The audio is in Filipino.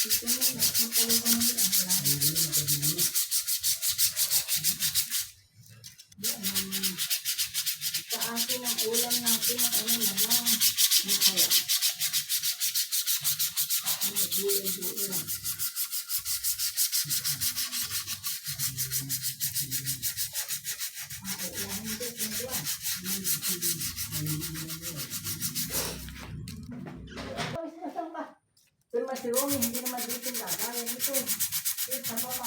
Ito na, nagpapalo ko na lang. Sa atin ang ulam natin ang naman. Ano kaya? Ano, gulay-gulay lang. Ah, ulam naman si Rumi, hindi naman dito gagawin ito. Ito sa baba.